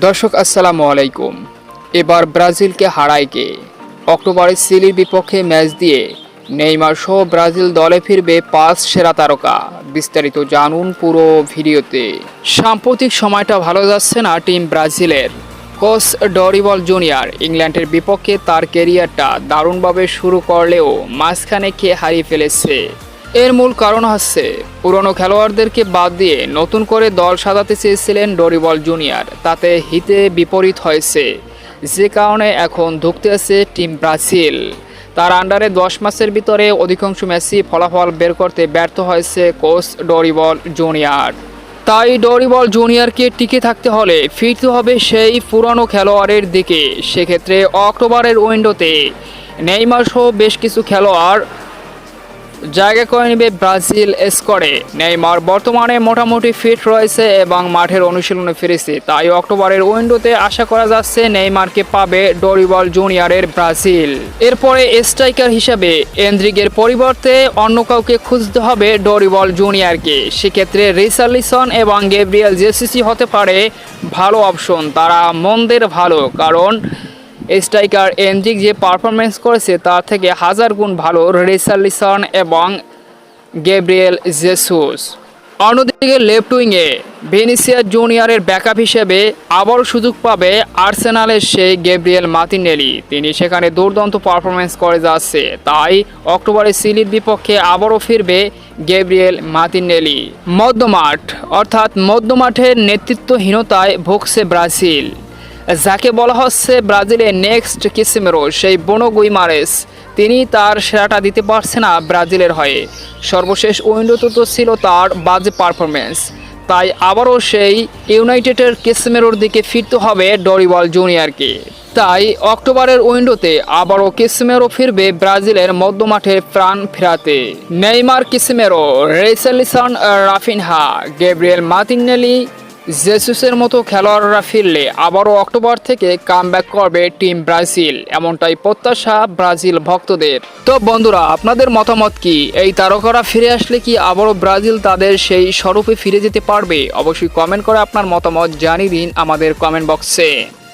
দর্শক, আসসালামু আলাইকুম। এবার ব্রাজিলকে হারায় কে? অক্টোবরে সিলির বিপক্ষে ম্যাচ দিয়ে নেইমার সহ ব্রাজিল দলে ফিরবে পাঁচ সেরা তারকা। বিস্তারিত জানুন পুরো ভিডিওতে। সাম্প্রতিক সময়টা ভালো যাচ্ছে না টিম ব্রাজিলের। কোচ ডরিবল জুনিয়র ইংল্যান্ডের বিপক্ষে তার কেরিয়ারটা দারুণভাবে শুরু করলেও মাঝখানে খেয়ে হারিয়ে ফেলেছে? এর মূল কারণ হচ্ছে, পুরনো খেলোয়াড়দেরকে বাদ দিয়ে নতুন করে দল সাজাতে চেয়েছিলেন ডরিবল জুনিয়র। তাতে হিতে বিপরীত হয়েছে। যে কারণে এখন ধুকতে আছে টিম ব্রাজিল। তার আন্ডারে দশ মাসের ভিতরে অধিকাংশ ম্যাচই ফলাফল বের করতে ব্যর্থ হয়েছে কোচ ডরিবল জুনিয়র। তাই ডরিবল জুনিয়রকে টিকে থাকতে হলে ফিরতে হবে সেই পুরনো খেলোয়াড়ের দিকে। সেক্ষেত্রে অক্টোবরের উইন্ডোতে নেইমার সহ বেশ কিছু খেলোয়াড় জায়গা করে নেবে ব্রাজিল স্কোয়াডে। নেইমার বর্তমানে মোটামুটি ফিট রয়েছে এবং মাঠের অনুশীলনে ফিরেছে। তাই অক্টোবরের উইন্ডোতে আশা করা যাচ্ছে নেইমারকে পাবে ডরিবল জুনিয়রের ব্রাজিল। এরপরে স্ট্রাইকার হিসাবে এন্দ্রিগের পরিবর্তে অন্য কাউকে খুঁজতে হবে ডরিবল জুনিয়রকে। সেক্ষেত্রে রিসার্লিসন এবং গেব্রিয়েল জেসিসি হতে পারে ভালো অপশন। তারা মন্দের ভালো, কারণ স্ট্রাইকার এনজিক যে পারফরমেন্স করেছে, তার থেকে হাজার গুণ ভালো রেসালিসন এবং গেব্রিয়েল জেসুস। অন্যদিকে লেফট উইংয়ে ভেনিসিয়া জুনিয়রের ব্যাকআপ হিসেবে আবারও সুযোগ পাবে আর্সেনালের সেই গেব্রিয়েল মাতিনেলি তিনি সেখানে দুর্দান্ত পারফরমেন্স করে যাচ্ছে, তাই অক্টোবরে সিলির বিপক্ষে আবারও ফিরবে গেব্রিয়েল মাতিনেলি মধ্যমাঠ, অর্থাৎ মধ্যমাঠের নেতৃত্বহীনতায় ভুগছে ব্রাজিল। যাকে বলা হচ্ছে ব্রাজিলের নেক্সট কিসিমেরো, সেই বনো গুইমারেস। তিনি তার সেরাটা দিতে পারছে না ব্রাজিলের হয়ে। সর্বশেষ উইন্ডোতে তো ছিল তার বাজে পারফরমেন্স তাই আবারও সেই ইউনাইটেডের কিসমেরোর দিকে ফিরতে হবে ডরিবল জুনিয়রকে। তাই অক্টোবরের উইন্ডোতে আবারও কিসমেরো ফিরবে ব্রাজিলের মধ্যমাঠে প্রাণ ফেরাতে। Neymar Casemiro Richarlison Raphinha, Gabriel Martinelli জেসুসের মতো খেলোয়াড়রা ফিরলে আবারও অক্টোবর থেকে কামব্যাক করবে টিম ব্রাজিল, এমনটাই প্রত্যাশা ব্রাজিল ভক্তদের। তো বন্ধুরা, আপনাদের মতামত কি? এই তারকারা ফিরে আসলে কি আবারও ব্রাজিল তাদের সেই স্বরূপে ফিরে যেতে পারবে? অবশ্যই কমেন্ট করে আপনার মতামত জানিয়ে দিন আমাদের কমেন্ট বক্সে